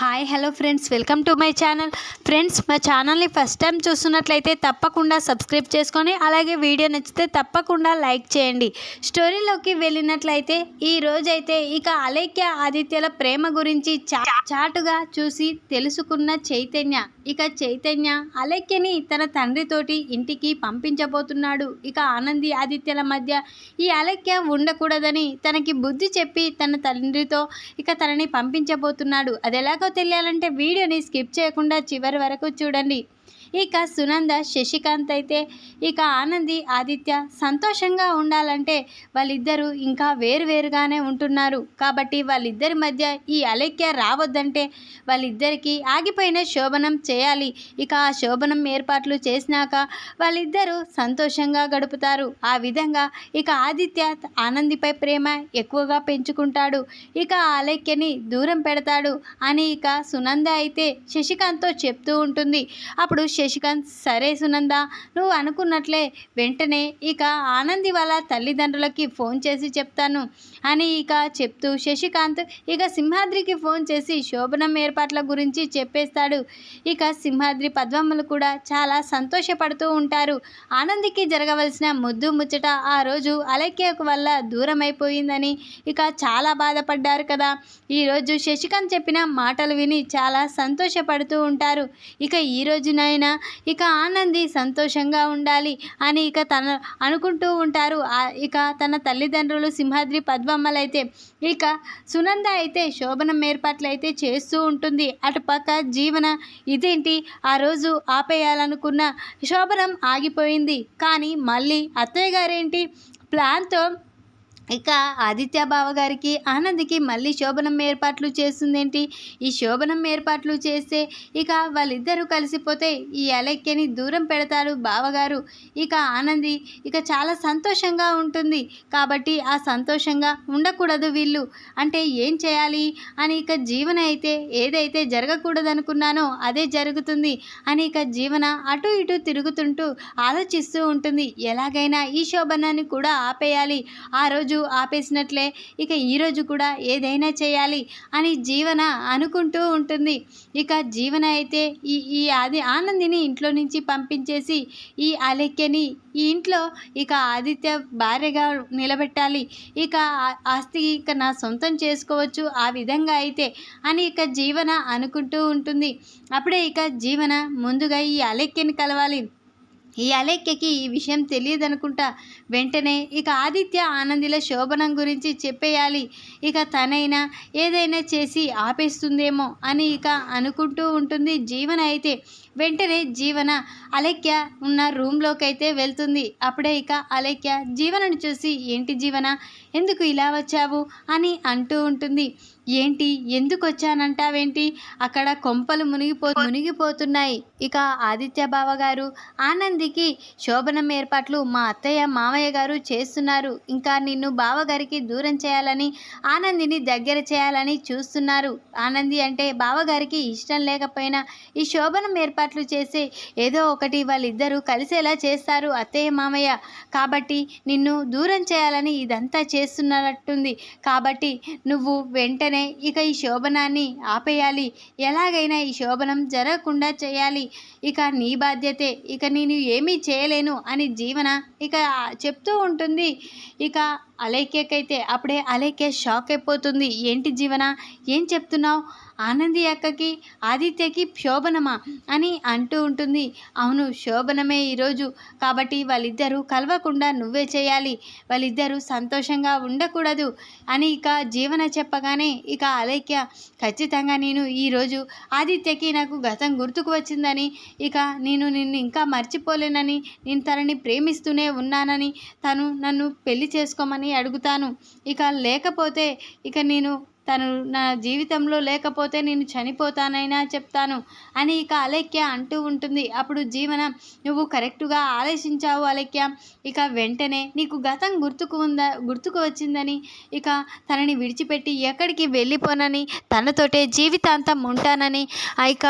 Hi hello friends welcome to my channel friends మా ఛానల్ని first time చూస్తున్నట్లయితే తప్పకుండా సబ్స్క్రైబ్ చేసుకొని అలాగే వీడియో నచ్చితే తప్పకుండా లైక్ చేయండి. స్టోరీలోకి వెళ్ళినట్లయితే ఈ రోజైతే ఇక అలైక్య ఆదిత్యల ప్రేమ గురించి చా చాటుగా చూసి తెలుసుకున్న చైతన్య. ఇక చైతన్య అలెక్యని తన తండ్రితోటి ఇంటికి పంపించబోతున్నాడు. ఇక ఆనంది ఆదిత్యల మధ్య ఈ అలెక్య ఉండకూడదని తనకి బుద్ధి చెప్పి తన తండ్రితో ఇక తనని పంపించబోతున్నాడు. అది ఎలాగో తెలియాలంటే వీడియోని స్కిప్ చేయకుండా చివరి వరకు చూడండి. ఇక సునంద శశికాంత్ అయితే ఇక ఆనంది ఆదిత్య సంతోషంగా ఉండాలంటే వాళ్ళిద్దరూ ఇంకా వేరువేరుగానే ఉంటున్నారు. కాబట్టి వాళ్ళిద్దరి మధ్య ఈ అలైక్య రావద్దంటే వాళ్ళిద్దరికీ ఆగిపోయిన శోభనం చేయాలి. ఇక ఆ శోభనం ఏర్పాట్లు చేసినాక వాళ్ళిద్దరూ సంతోషంగా గడుపుతారు. ఆ విధంగా ఇక ఆదిత్య ఆనందిపై ప్రేమ ఎక్కువగా పెంచుకుంటాడు. ఇక ఆ అలైక్యని దూరం పెడతాడు అని ఇక సునంద అయితే శశికాంత్తో చెప్తూ ఉంటుంది. అప్పుడు శశికాంత్ సరే సునంద నువ్వు అనుకున్నట్లే. వెంటనే ఇక ఆనంది వాళ్ళ తల్లిదండ్రులకి ఫోన్ చేసి చెప్తాను అని ఇక చెప్తూ శశికాంత్ ఇక సింహాద్రికి ఫోన్ చేసి శోభనం ఏర్పాట్ల గురించి చెప్పేస్తాడు. ఇక సింహాద్రి పద్మమ్మలు కూడా చాలా సంతోషపడుతూ ఉంటారు. ఆనందికి జరగవలసిన ముద్దు ముచ్చట ఆ రోజు అలైక్య వల్ల దూరం అయిపోయిందని ఇక చాలా బాధపడ్డారు కదా. ఈరోజు శశికాంత్ చెప్పిన మాటలు విని చాలా సంతోషపడుతూ ఉంటారు. ఇక ఈ రోజునైనా ఇక ఆనంది సంతోషంగా ఉండాలి అని ఇక తన అనుకుంటూ ఉంటారు. ఇక తన తల్లిదండ్రులు సింహాద్రి పద్మమ్మలైతే ఇక సునంద అయితే శోభనం ఏర్పాట్లు అయితే చేస్తూ ఉంటుంది. అటుపక్క జీవన ఇదేంటి? ఆ రోజు ఆపేయాలనుకున్న శోభనం ఆగిపోయింది. కానీ మళ్ళీ అత్తయ్య గారేంటి? ప్లాన్తో ఇక ఆదిత్య బావగారికి ఆనంద్కి మళ్ళీ శోభనం ఏర్పాట్లు చేస్తుందేంటి? ఈ శోభనం ఏర్పాట్లు చేస్తే ఇక వాళ్ళిద్దరూ కలిసిపోతే ఈ అలెక్యని దూరం పెడతారు బావగారు. ఇక ఆనంది ఇక చాలా సంతోషంగా ఉంటుంది. కాబట్టి ఆ సంతోషంగా ఉండకూడదు వీళ్ళు. అంటే ఏం చేయాలి? అని ఇక జీవన అయితే ఏదైతే జరగకూడదనుకున్నానో అదే జరుగుతుంది అని ఇక జీవన అటు ఇటు తిరుగుతుంటూ ఆలోచిస్తూ ఉంటుంది. ఎలాగైనా ఈ శోభనాన్ని కూడా ఆపేయాలి. ఆ రోజు ఆపేసినట్లే. ఇక ఈరోజు కూడా ఏదైనా చేయాలి అని జీవన అనుకుంటూ ఉంటుంది. ఇక జీవన అయితే ఈ ఈ ఆది ఆనందిని ఇంట్లో నుంచి పంపించేసి ఈ అలెక్యని ఈ ఇంట్లో ఇక ఆదిత్య భార్యగా నిలబెట్టాలి. ఇక ఆ- ఆస్తి ఇక నా సొంతం చేసుకోవచ్చు ఆ విధంగా అయితే అని ఇక జీవన అనుకుంటూ ఉంటుంది. అప్పుడే ఇక జీవన ముందుగా ఈ అలెక్యని కలవాలి. ఈ అలెక్కకి ఈ విషయం తెలియదనుకుంటా వెంటనే ఇక ఆదిత్య ఆనందిల శోభనం గురించి చెప్పేయాలి. ఇక తనైనా ఏదైనా చేసి ఆపేస్తుందేమో అని ఇక అనుకుంటూ ఉంటుంది జీవన అయితే. వెంటనే జీవన అలెక్య ఉన్న రూమ్లోకి అయితే వెళ్తుంది. అప్పుడే ఇక అలెక్య జీవనను చూసి ఏంటి జీవన? ఎందుకు ఇలా వచ్చావు? అని అంటూ ఉంటుంది. ఏంటి? ఎందుకు వచ్చానంటావేంటి? అక్కడ కొంపలు మునిగిపో మునిగిపోతున్నాయి. ఇక ఆదిత్య బావ గారు ఆనందికి శోభనం ఏర్పాట్లు మా అత్తయ్య మామయ్య గారు చేస్తున్నారు. ఇంకా నిన్ను బావగారికి దూరం చేయాలని ఆనందిని దగ్గర చేయాలని చూస్తున్నారు. ఆనంది అంటే బావగారికి ఇష్టం లేకపోయినా ఈ శోభనం ఏర్పాట్లు చేసే ఏదో ఒకటి వాళ్ళిద్దరూ కలిసేలా చేస్తారు అత్తయ్య మామయ్య. కాబట్టి నిన్ను దూరం చేయాలని ఇదంతా చేస్తున్నట్టుంది. కాబట్టి నువ్వు వెంటనే ఇక ఈ శోభనాన్ని ఆపేయాలి. ఎలాగైనా ఈ శోభనం జరగకుండా చేయాలి. ఇక నీ బాధ్యతే. ఇక నేను ఏమీ చేయలేను అని జీవన ఇక చెప్తూ ఉంటుంది. ఇక అలైక్యకైతే అప్పుడే అలైక్య షాక్ అయిపోతుంది. ఏంటి జీవన? ఏం చెప్తున్నావు? ఆనంది అక్కకి ఆదిత్యకి శోభనమా అని అంటూ ఉంటుంది. అవును శోభనమే ఈరోజు కాబట్టి వాళ్ళిద్దరూ కలవకుండా నువ్వే చేయాలి. వాళ్ళిద్దరూ సంతోషంగా ఉండకూడదు అని ఇక జీవన చెప్పగానే ఇక అలైక్య ఖచ్చితంగా నేను ఈరోజు ఆదిత్యకి నాకు గతం గుర్తుకు వచ్చిందని ఇక నేను నిన్ను ఇంకా మర్చిపోలేనని నేను తనని ప్రేమిస్తూనే ఉన్నానని తను నన్ను పెళ్ళి చేసుకోమని అడుగుతాను. ఇక లేకపోతే ఇక నేను తను నా జీవితంలో లేకపోతే నేను చనిపోతానైనా చెప్తాను అని ఇక అలెక్య అంటూ ఉంటుంది. అప్పుడు జీవన నువ్వు కరెక్టుగా ఆలోచించావు అలెక్య ఇక వెంటనే నీకు గతం గుర్తుకు ఉందా గుర్తుకు వచ్చిందని ఇక తనని విడిచిపెట్టి ఎక్కడికి వెళ్ళిపోనని తనతోటే జీవితాంతం ఉంటానని ఇక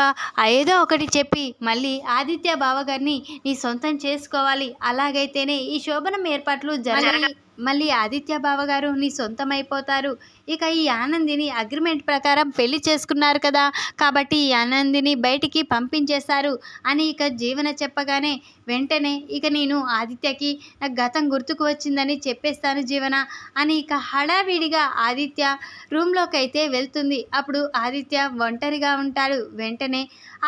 ఏదో ఒకటి చెప్పి మళ్ళీ ఆదిత్య బావగారిని నీ సొంతం చేసుకోవాలి. అలాగైతేనే ఈ శోభనం ఏర్పాట్లు జరిగి మళ్ళీ ఆదిత్య బావగారు నీ సొంతం అయిపోతారు ఇక ఈ ఆనందిని అగ్రిమెంట్ ప్రకారం పెళ్ళి చేసుకున్నారు కదా కాబట్టి ఈ ఆనందిని బయటికి పంపించేశారు అని ఇక జీవన చెప్పగానే వెంటనే ఇక నేను ఆదిత్యకి నాకు గతం గుర్తుకు వచ్చిందని చెప్పేస్తాను జీవన అని ఇక హడావిడిగా ఆదిత్య రూమ్లోకి అయితే వెళ్తుంది. అప్పుడు ఆదిత్య ఒంటరిగా ఉంటాడు. వెంటనే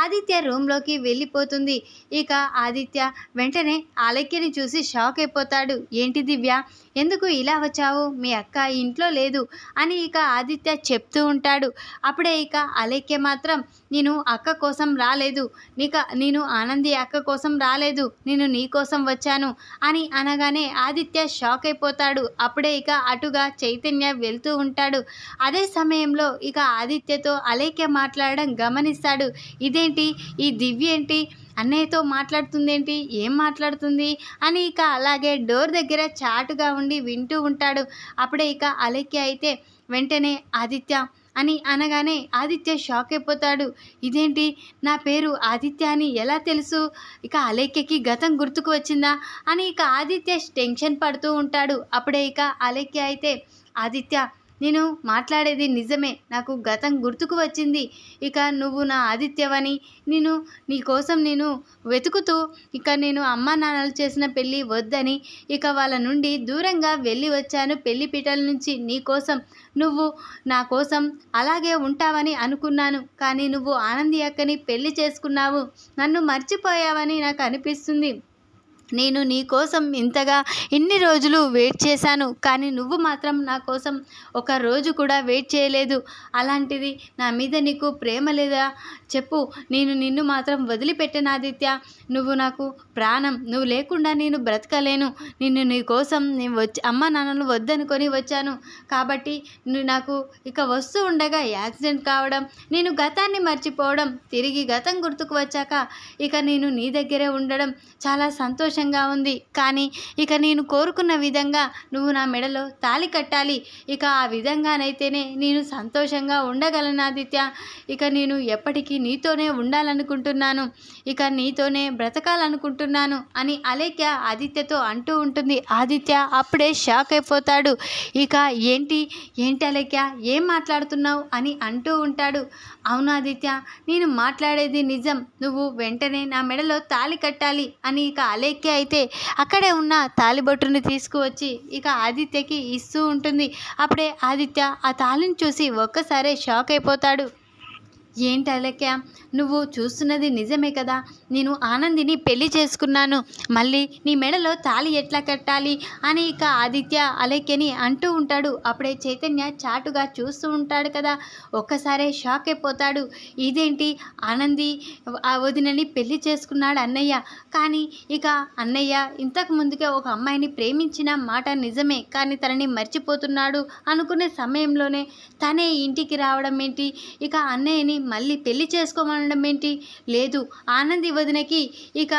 ఆదిత్య రూమ్లోకి వెళ్ళిపోతుంది. ఇక ఆదిత్య వెంటనే ఆలక్యని చూసి షాక్ అయిపోతాడు. ఏంటి దివ్య? ఎందుకు ఇలా వచ్చావు? మీ అక్క ఇంట్లో లేదు అని ఇక ఆదిత్య చెప్తూ ఉంటాడు. అప్పుడే ఇక అలేఖ్య మాత్రం నేను అక్క కోసం రాలేదు. నీక నేను ఆనంది అక్క కోసం రాలేదు. నేను నీ కోసం వచ్చాను అని అనగానే ఆదిత్య షాక్ అయిపోతాడు. అప్పుడే ఇక అటుగా చైతన్య వెళ్తూ ఉంటాడు. అదే సమయంలో ఇక ఆదిత్యతో అలేఖ్య మాట్లాడడం గమనిస్తాడు. ఇదేంటి? ఈ దివ్య ఏంటి? అన్నయ్యతో మాట్లాడుతుందేంటి? ఏం మాట్లాడుతుంది? అని ఇక అలాగే డోర్ దగ్గర చాటుగా ఉండి వింటూ ఉంటాడు. అప్పుడే ఇక అలేఖ్య అయితే వెంటనే ఆదిత్య అని అనగానే ఆదిత్య షాక్ అయిపోతాడు. ఇదేంటి? నా పేరు ఆదిత్య అని ఎలా తెలుసు? ఇక అలేఖ్యకి గతం గుర్తుకు వచ్చిందా? అని ఇక ఆదిత్య టెన్షన్ పడుతూ ఉంటాడు. అప్పుడే ఇక అలేఖ్య అయితే ఆదిత్య నేను మాట్లాడేది నిజమే. నాకు గతం గుర్తుకు వచ్చింది. ఇక నువ్వు నా ఆదిత్యవని. నేను నీ కోసం నేను వెతుకుతూ ఇక నేను అమ్మ నాన్నలు చేసిన పెళ్ళి వద్దని ఇక వాళ్ళ నుండి దూరంగా వెళ్ళి వచ్చాను. పెళ్ళి పీటల నుంచి నీ కోసం. నువ్వు నా కోసం అలాగే ఉంటావని అనుకున్నాను. కానీ నువ్వు ఆనంది అక్కని పెళ్ళి చేసుకున్నావు. నన్ను మర్చిపోయావని నాకు అనిపిస్తుంది. నేను నీ కోసం ఇంతగా ఇన్ని రోజులు వెయిట్ చేశాను కానీ నువ్వు మాత్రం నా కోసం ఒక రోజు కూడా వెయిట్ చేయలేదు. అలాంటిది నా మీద నీకు ప్రేమ లేదా? చెప్పు నేను నిన్ను మాత్రం వదిలిపెట్టిన ఆదిత్య. నువ్వు నాకు ప్రాణం నువ్వు లేకుండా నేను బ్రతకలేను. నిన్ను నీ కోసం నేను వచ్చి అమ్మ నాన్నను వద్దనుకొని వచ్చాను. కాబట్టి నువ్వు నాకు ఇక వస్తూ ఉండగా యాక్సిడెంట్ కావడం నేను గతాన్ని మర్చిపోవడం తిరిగి గతం గుర్తుకు వచ్చాక ఇక నేను నీ దగ్గరే ఉండడం చాలా సంతోషం. సంతోషంగా ఉంది. కానీ ఇక నేను కోరుకున్న విధంగా నువ్వు నా మెడలో తాళి కట్టాలి. ఇక ఆ విధంగానైతేనే నేను సంతోషంగా ఉండగలను ఆదిత్య. ఇక నేను ఎప్పటికీ నీతోనే ఉండాలనుకుంటున్నాను. ఇక నీతోనే బ్రతకాలనుకుంటున్నాను అని అలేఖ్య ఆదిత్యతో అంటూ ఉంటుంది. ఆదిత్య అప్పుడే షాక్ అయిపోతాడు. ఇక ఏంటి? ఏంటి అలేఖ్య? ఏం మాట్లాడుతున్నావు? అని అంటూ ఉంటాడు. అవును ఆదిత్య నేను మాట్లాడేది నిజం. నువ్వు వెంటనే నా మెడలో తాళి కట్టాలి అని ఇక అలేక్కి అయితే అక్కడే ఉన్న తాలిబొట్టుని తీసుకువచ్చి ఇక ఆదిత్యకి ఇస్తూ ఉంటుంది. అప్పుడే ఆదిత్య ఆ తాళిని చూసి ఒక్కసారే షాక్ అయిపోతాడు. ఏంటి అలక్య? నువ్వు చూస్తున్నది నిజమే కదా? నేను ఆనందిని పెళ్ళి చేసుకున్నాను. మళ్ళీ నీ మెడలో తాళి ఎట్లా కట్టాలి? అని ఇక ఆదిత్య అలక్యని అంటూ ఉంటాడు. అప్పుడే చైతన్య చాటుగా చూస్తూ ఉంటాడు కదా. ఒక్కసారే షాక్ అయిపోతాడు. ఇదేంటి? ఆనంది ఆ వదినని పెళ్ళి చేసుకున్నాడు అన్నయ్య. కానీ ఇక అన్నయ్య ఇంతకు ముందుకే ఒక అమ్మాయిని ప్రేమించిన మాట నిజమే. కానీ తనని మర్చిపోతున్నాడు అనుకునే సమయంలోనే తనే ఇంటికి రావడం ఏంటి? ఇక అన్నయ్యని మళ్ళీ పెళ్ళి చేసుకోమనడం ఏంటి? లేదు. ఆనంది వదినకి ఇక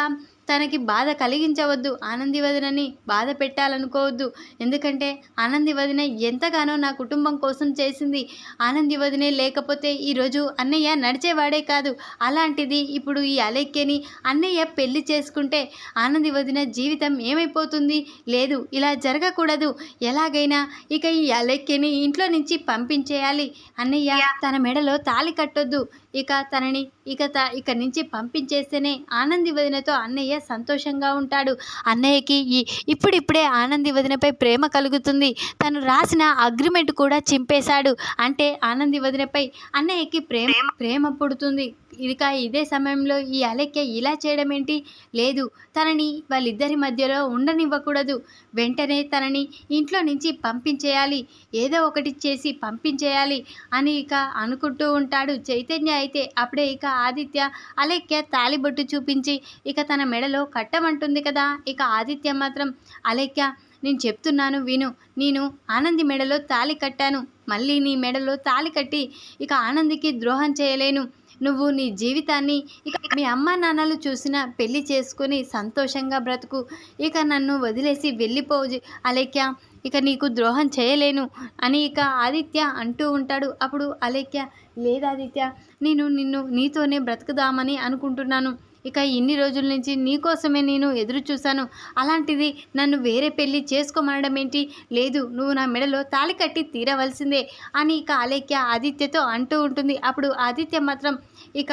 తనకి బాధ కలిగించవద్దు. ఆనంది వదినని బాధ పెట్టాలనుకోవద్దు. ఎందుకంటే ఆనంది వదిన ఎంతగానో నా కుటుంబం కోసం చేసింది. ఆనంది వదినే లేకపోతే ఈరోజు అన్నయ్య నడిచేవాడే కాదు. అలాంటిది ఇప్పుడు ఈ అలెక్యని అన్నయ్య పెళ్ళి చేసుకుంటే ఆనంది వదిన జీవితం ఏమైపోతుంది? లేదు ఇలా జరగకూడదు. ఎలాగైనా ఇక ఈ అలెక్యని ఇంట్లో నుంచి పంపించేయాలి. అన్నయ్య తన మెడలో తాళి కట్టొద్దు. ఇక తనని ఇక త ఇక నుంచి పంపించేస్తేనే ఆనంది వదినతో అన్నయ్య సంతోషంగా ఉంటాడు. అన్నయ్యకి ఈ ఇప్పుడిప్పుడే ఆనంది వదినపై ప్రేమ కలుగుతుంది. తను రాసిన అగ్రిమెంట్ కూడా చింపేశాడు. అంటే ఆనంది వదినపై అన్నయ్యకి ప్రేమ ప్రేమ పుడుతుంది. ఇక ఇదే సమయంలో ఈ అలెక్య ఇలా చేయడం ఏంటి లేదు తనని వాళ్ళిద్దరి మధ్యలో ఉండనివ్వకూడదు. వెంటనే తనని ఇంట్లో నుంచి పంపించేయాలి. ఏదో ఒకటి చేసి పంపించేయాలి అని ఇక అనుకుంటూ ఉంటాడు. చైతన్య అయితే అప్పుడే ఇక ఆదిత్య అలెక్య తాలిబొట్టు చూపించి ఇక తన మెడలో కట్టమంటుంది కదా! ఇక ఆదిత్య మాత్రం అలెక్య నేను చెప్తున్నాను విను. నేను ఆనంది మెడలో తాళి కట్టాను. మళ్ళీ నీ మెడలో తాళి కట్టి ఇక ఆనందికి ద్రోహం చేయలేను. నువ్వు నీ జీవితాన్ని ఇక మీ అమ్మ నాన్నలు చూసిన పెళ్ళి చేసుకొని సంతోషంగా బ్రతుకు. ఇక నన్ను వదిలేసి వెళ్ళిపోవు అలేఖ్య. ఇక నీకు ద్రోహం చేయలేను అని ఇక ఆదిత్య అంటూ ఉంటాడు. అప్పుడు అలేఖ్య లేదు ఆదిత్య నేను నిన్ను నీతోనే బ్రతుకుదామని అనుకుంటున్నాను. ఇక ఇన్ని రోజుల నుంచి నీకోసమే నేను ఎదురు చూశాను. అలాంటిది నన్ను వేరే పెళ్ళి చేసుకోమనడం ఏంటి? లేదు నువ్వు నా మెడలో తాళి కట్టి తీరవలసిందే అని ఇక అలేఖ్య ఆదిత్యతో అంటూ ఉంటుంది. అప్పుడు ఆదిత్య మాత్రం ఇక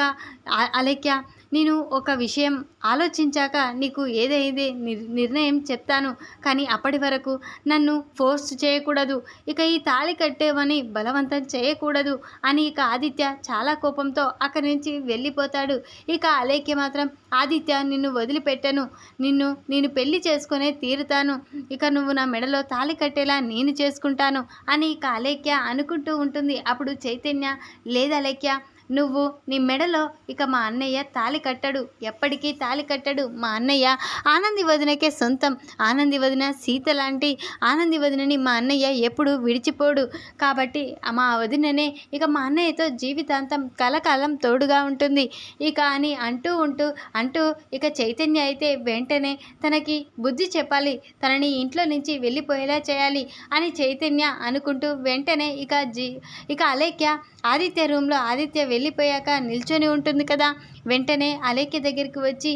ఆ- అలేఖ్య నేను ఒక విషయం ఆలోచించాక నీకు ఏదైతే నిర్- నిర్ణయం చెప్తాను కానీ అప్పటి వరకు నన్ను ఫోర్స్ చేయకూడదు ఇక ఈ తాళి కట్టేవని బలవంతం చేయకూడదు అని ఇక ఆదిత్య చాలా కోపంతో అక్కడి నుంచి వెళ్ళిపోతాడు. ఇక అలేఖ్య మాత్రం ఆదిత్య నిన్ను వదిలిపెట్టను నిన్ను నేను పెళ్ళి చేసుకునే తీరుతాను ఇక నువ్వు నా మెడలో తాళి కట్టేలా నేను చేసుకుంటాను అని ఇక అలేఖ్య అనుకుంటూ ఉంటుంది. అప్పుడు చైతన్య లేదు అలేఖ్య నువ్వు నీ మెడలో ఇక మా అన్నయ్య తాలి కట్టడు. ఎప్పటికీ తాలి కట్టడు మా అన్నయ్య. ఆనంది వదినకే సొంతం. ఆనంది వదిన సీత లాంటి ఆనంది వదినని మా అన్నయ్య ఎప్పుడు విడిచిపోడు. కాబట్టి మా వదిననే ఇక మా అన్నయ్యతో జీవితాంతం కలకాలం తోడుగా ఉంటుంది. ఇక అని అంటూ ఉంటూ అంటూ ఇక చైతన్య అయితే వెంటనే తనకి బుద్ధి చెప్పాలి. తనని ఇంట్లో నుంచి వెళ్ళిపోయేలా చేయాలి అని చైతన్య అనుకుంటూ వెంటనే ఇక జీ ఇక అలేఖ్య ఆదిత్య రూమ్లో ఆదిత్య వెళ్ళిపోయాక నిల్చొని ఉంటుంది కదా. వెంటనే అలేఖ్య దగ్గరికి వచ్చి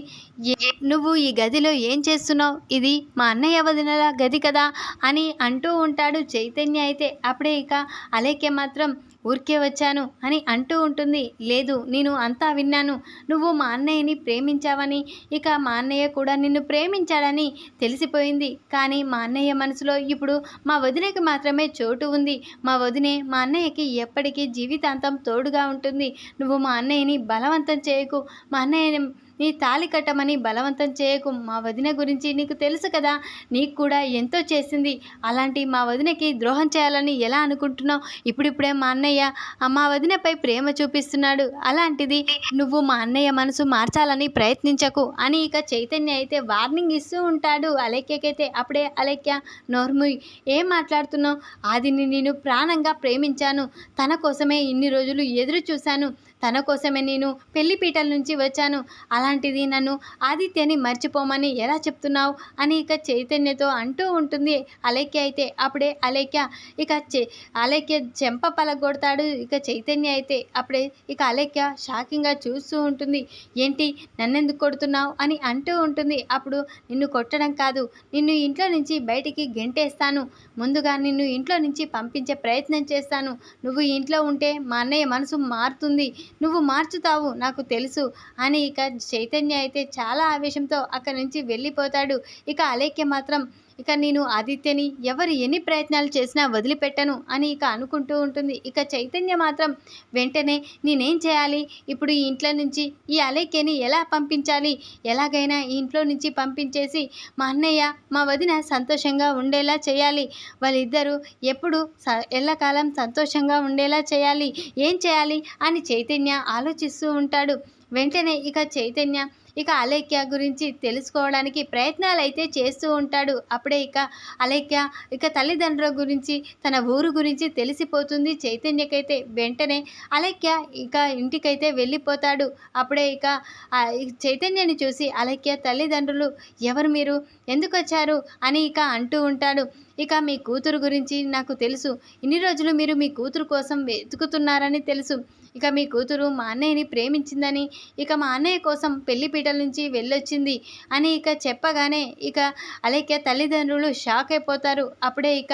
"ఏ- నువ్వు ఈ గదిలో ఏం చేస్తున్నావు? ఇది మా అన్నయ్య వదినల గది కదా అని అంటూ ఉంటాడు చైతన్య అయితే. అప్పుడే ఇక అలేఖ్య మాత్రం ఊరికే వచ్చాను అని అంటూ ఉంటుంది. లేదు నేను అంతా విన్నాను. నువ్వు మా అన్నయ్యని ప్రేమించావని. ఇక మా అన్నయ్య కూడా నిన్ను ప్రేమించాడని తెలిసిపోయింది. కానీ మా అన్నయ్య మనసులో ఇప్పుడు మా వదినకి మాత్రమే చోటు ఉంది. మా వదినే మా అన్నయ్యకి ఎప్పటికీ జీవితాంతం తోడుగా ఉంటుంది. నువ్వు మా అన్నయ్యని బలవంతం చేయకు. మా అన్నయ్యని నీ తాళి కట్టమని బలవంతం చేయకు. మా వదిన గురించి నీకు తెలుసు కదా నీకు కూడా ఎంతో చేసింది. అలాంటి మా వదినకి ద్రోహం చేయాలని ఎలా అనుకుంటున్నావు? ఇప్పుడిప్పుడే మా అన్నయ్య మా వదినపై ప్రేమ చూపిస్తున్నాడు. అలాంటిది నువ్వు మా అన్నయ్య మనసు మార్చాలని ప్రయత్నించకు అని ఇక చైతన్య అయితే వార్నింగ్ ఇస్తూ ఉంటాడు. అలెక్యకైతే అప్పుడే అలెక్య నోర్ముయ్ ఏం మాట్లాడుతున్నావు? ఆదిని నేను ప్రాణంగా ప్రేమించాను. తన కోసమే ఇన్ని రోజులు ఎదురు చూశాను. తన కోసమే నేను పెళ్ళిపీటల నుంచి వచ్చాను. అలాంటిది నన్ను ఆదిత్యని మర్చిపోమని ఎలా చెప్తున్నావు? అని ఇక చైతన్యతో అంటూ ఉంటుంది. అలేఖ్య అయితే అప్పుడే అలేఖ్య ఇక చె అలేఖ్య చెంప పలగొడతాడు. ఇక చైతన్య అయితే అప్పుడే ఇక అలేఖ్య షాకింగ్గా చూస్తూ ఉంటుంది. ఏంటి నన్నెందుకు కొడుతున్నావు? అని అంటూ ఉంటుంది. అప్పుడు నిన్ను కొట్టడం కాదు నిన్ను ఇంట్లో నుంచి బయటికి గెంటేస్తాను. ముందుగా నిన్ను ఇంట్లో నుంచి పంపించే ప్రయత్నం చేస్తాను. నువ్వు ఇంట్లో ఉంటే మా అన్నయ్య మనసు మారుతుంది. నువ్వు మార్చుతావు నాకు తెలుసు అని ఇక చైతన్య అయితే చాలా ఆవేశంతో అక్కడి నుంచి వెళ్ళిపోతాడు. ఇక అలేఖ్య మాత్రం ఇక నేను ఆదిత్యని ఎవరు ఎన్ని ప్రయత్నాలు చేసినా వదిలిపెట్టను అని ఇక అనుకుంటూ ఉంటుంది. ఇక చైతన్య మాత్రం వెంటనే నేనేం చేయాలి? ఇప్పుడు ఈ ఇంట్లో నుంచి ఈ అలేఖ్యని ఎలా పంపించాలి? ఎలాగైనా ఈ ఇంట్లో నుంచి పంపించేసి మా అన్నయ్య మా వదిన సంతోషంగా ఉండేలా చేయాలి. వాళ్ళిద్దరూ ఎప్పుడు స ఎల్లకాలం సంతోషంగా ఉండేలా చేయాలి. ఏం చేయాలి? అని చైతన్య ఆలోచిస్తూ ఉంటాడు. వెంటనే ఇక చైతన్య ఇక అలేఖ్య గురించి తెలుసుకోవడానికి ప్రయత్నాలు అయితే చేస్తూ ఉంటాడు. అప్పుడే ఇక అలేఖ్య ఇక తల్లిదండ్రుల గురించి తన ఊరు గురించి తెలిసిపోతుంది. చైతన్యకైతే వెంటనే అలేఖ్య ఇక ఇంటికైతే వెళ్ళిపోతాడు. అప్పుడే ఇక చైతన్యని చూసి అలేఖ్య తల్లిదండ్రులు ఎవరు మీరు? ఎందుకు వచ్చారు అని ఇక అంటూ ఉంటాడు. ఇక మీ కూతురు గురించి నాకు తెలుసు. ఇన్ని రోజులు మీరు మీ కూతురు కోసం వెతుకుతున్నారని తెలుసు. ఇక మీ కూతురు మా అన్నయ్యని ప్రేమించిందని ఇక మా అన్నయ్య కోసం పెళ్ళిపీటల నుంచి వెళ్ళొచ్చింది అని ఇక చెప్పగానే ఇక అలేఖ్య తల్లిదండ్రులు షాక్ అయిపోతారు. అప్పుడే ఇక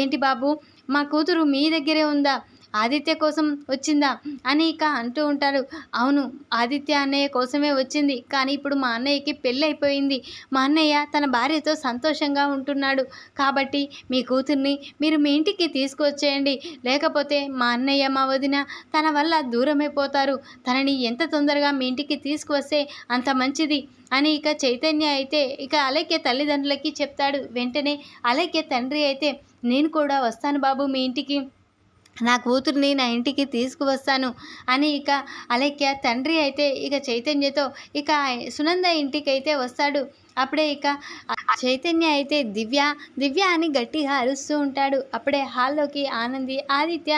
ఏంటి బాబు మా కూతురు మీ దగ్గరే ఉందా? ఆదిత్య కోసం వచ్చిందా? అని ఇక అంటూ ఉంటారు. అవును ఆదిత్య అన్నయ్య కోసమే వచ్చింది. కానీ ఇప్పుడు మా అన్నయ్యకి పెళ్ళి అయిపోయింది మా అన్నయ్య తన భార్యతో సంతోషంగా ఉంటున్నాడు. కాబట్టి మీ కూతుర్ని మీరు మీ ఇంటికి తీసుకొచ్చేయండి. లేకపోతే మా అన్నయ్య మా వదిన తన వల్ల దూరమైపోతారు తనని ఎంత తొందరగా మీ ఇంటికి తీసుకువస్తే అంత మంచిది. అని ఇక చైతన్య అయితే ఇక అలాగే తల్లిదండ్రులకి చెప్తాడు. వెంటనే అలాగే తండ్రి అయితే నేను కూడా వస్తాను బాబు మీ ఇంటికి. నా కూతుర్ని నా ఇంటికి తీసుకువస్తాను అని ఇక అలేఖ్య తండ్రి అయితే ఇక చైతన్యతో ఇక సునంద ఇంటికి అయితే వస్తాడు. అప్పుడే ఇక చైతన్య అయితే దివ్య దివ్య అని గట్టిగా అరుస్తూ ఉంటాడు. అప్పుడే హాల్లోకి ఆనంది ఆదిత్య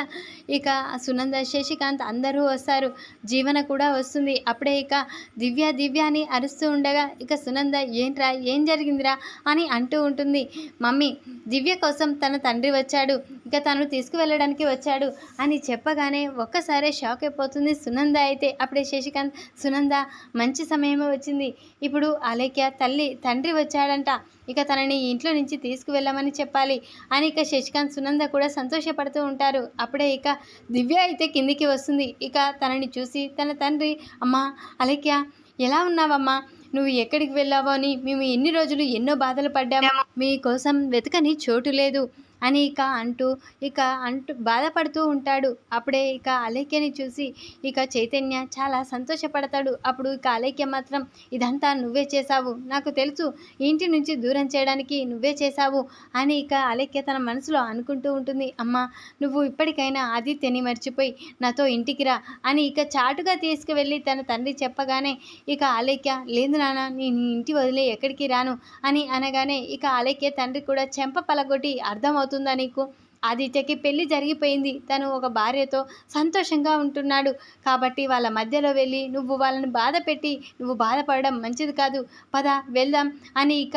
ఇక సునంద శశికాంత్ అందరూ వస్తారు. జీవన కూడా వస్తుంది. అప్పుడే ఇక దివ్య దివ్య అని అరుస్తూ ఉండగా ఇక సునంద ఏంట్రా ఏం జరిగిందిరా? అని అంటూ ఉంటుంది. మమ్మీ దివ్య కోసం తన తండ్రి వచ్చాడు. ఇక తను తీసుకువెళ్ళడానికి వచ్చాడు. అని చెప్పగానే ఒక్కసారే షాక్ అయిపోతుంది సునంద అయితే. అప్పుడే శశికాంత్ సునంద మంచి సమయమే వచ్చింది. ఇప్పుడు అలేఖ్య తల్లి తండ్రి వచ్చాడంట. ఇక తనని ఇంట్లో నుంచి తీసుకువెళ్ళమని చెప్పాలి. అని ఇక శశికాంత్ సునంద కూడా సంతోషపడుతూ ఉంటారు. అప్పుడే ఇక దివ్య అయితే కిందికి వస్తుంది. ఇక తనని చూసి తన తండ్రి అమ్మా అలక్య ఎలా ఉన్నావమ్మా? నువ్వు ఎక్కడికి వెళ్ళావో అని మేము ఎన్ని రోజులు ఎన్నో బాధలు పడ్డాము. మీకోసం వెతకని చోటు లేదు. అని ఇక అంటూ ఇక అంటూ బాధపడుతూ ఉంటాడు. అప్పుడే ఇక అలేఖ్యని చూసి ఇక చైతన్య చాలా సంతోషపడతాడు. అప్పుడు ఇక అలేఖ్య మాత్రం ఇదంతా నువ్వే చేశావు. నాకు తెలుసు ఇంటి నుంచి దూరం చేయడానికి నువ్వే చేశావు అని ఇక అలేఖ్య తన మనసులో అనుకుంటూ ఉంటుంది. అమ్మ నువ్వు ఇప్పటికైనా ఆదిత్యని మర్చిపోయి నాతో ఇంటికి రా అని ఇక చాటుగా తీసుకువెళ్ళి తన తండ్రి చెప్పగానే ఇక అలేఖ్య లేదు నాన్న నేను ఇంటి వదిలే ఎక్కడికి రాను అని అనగానే ఇక అలేఖ్య తండ్రి కూడా చెంప పలగొట్టి అర్థమవుతుంది అవుతుందా నీకు? ఆదిత్యకి పెళ్ళి జరిగిపోయింది. తను ఒక భార్యతో సంతోషంగా ఉంటున్నాడు. కాబట్టి వాళ్ళ మధ్యలో వెళ్ళి నువ్వు వాళ్ళని బాధ పెట్టి నువ్వు బాధపడడం మంచిది కాదు. పద వెళ్దాం అని ఇక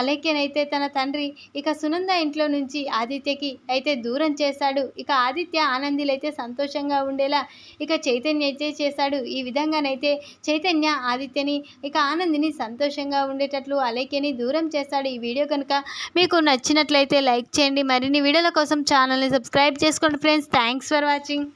అలేఖ్యనైతే తన తండ్రి ఇక సునంద ఇంట్లో నుంచి ఆదిత్యకి అయితే దూరం చేశాడు ఇక ఆదిత్య ఆనందిలైతే సంతోషంగా ఉండేలా ఇక చైతన్య అయితే చేశాడు ఈ విధంగానైతే చైతన్య ఆదిత్యని ఇక ఆనందిని సంతోషంగా ఉండేటట్లు అలేఖ్యని దూరం చేస్తాడు. ఈ వీడియో కనుక మీకు నచ్చినట్లయితే లైక్ చేయండి. మరిన్ని వీడియోల కోసం ఛానల్ని సబ్స్క్రైబ్ చేసుకోండి ఫ్రెండ్స్. Thanks for watching.